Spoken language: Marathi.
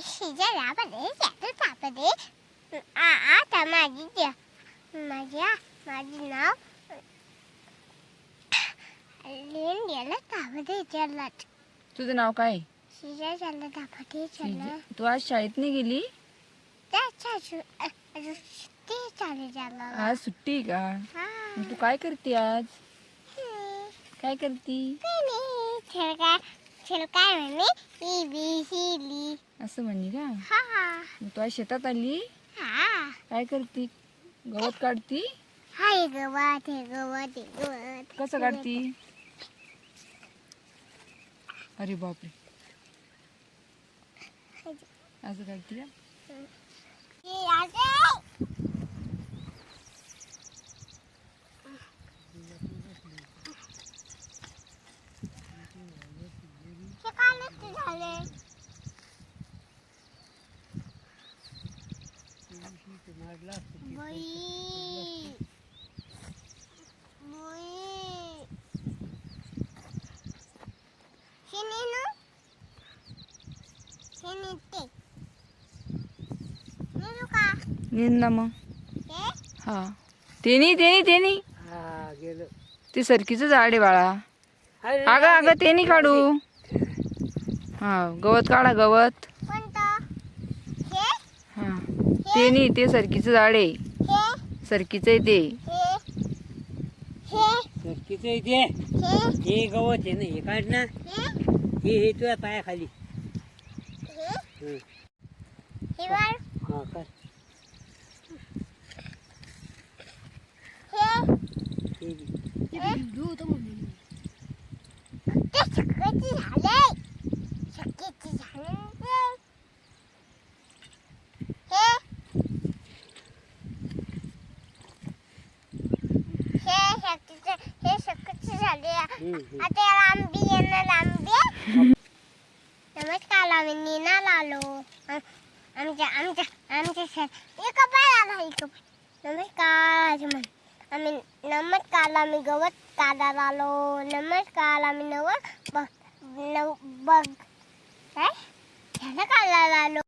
शेतात आपले आ- आता माझी माझ्या माझे नाव. लिहून गेलं त्यामध्ये विचारलं तुझं नाव काय? शेजाऱ्याला त्यामध्ये विचारलं तू आज शाळेत नाही गेली? ते चालू झालं आज सुट्टी का? तू काय करते आज. काय करती? काही नाही छिलका छिलका म्हणे? ई बी सी ली असं म्हणली का? हा. मग तू आज शेतात आली? हा. काय करती? गवत काढती? हाय गवत हे गवत हे गवत कसं काढती? अरे बापरे. असं काढती का हे असं. हे काय नसते झाले बाई. बाई. हे नेनु हे नेते नेनु का? नेन ना मग. हे? हा. ते हा गेलं. सरकीचं झाड आहे बाळा. अगं अगं ते नाही काढू. हा गवत काढा गवत. हे? हा. ते नाही ते सरकीचं झाड आहे. हे? सरकीचं आहे ते. सरकीचं इथे हे? हे गवत आहे ना हे काढ ना. हे? हे हे तुझ्या पायाखाली. हे? हं. हे वर हा? कर हे हे घे. ते सगळ्याची झाले सगळ्याची झाल्यानंतर हे हे शक्तीचे हे शक्तीचे झाले. आता याला आंबी येणार आंबे. नमस्कार आम्ही नीनाला आलो आम- आमच्या आमच्या आमच्या शेत एक बाय एक नमस्कार म्हण आम्ही नमस्कार आम्ही गवत काढायला आलो. नमस्कार आम्ही बघ नव बघ काय? ह्याला काढायला आलो?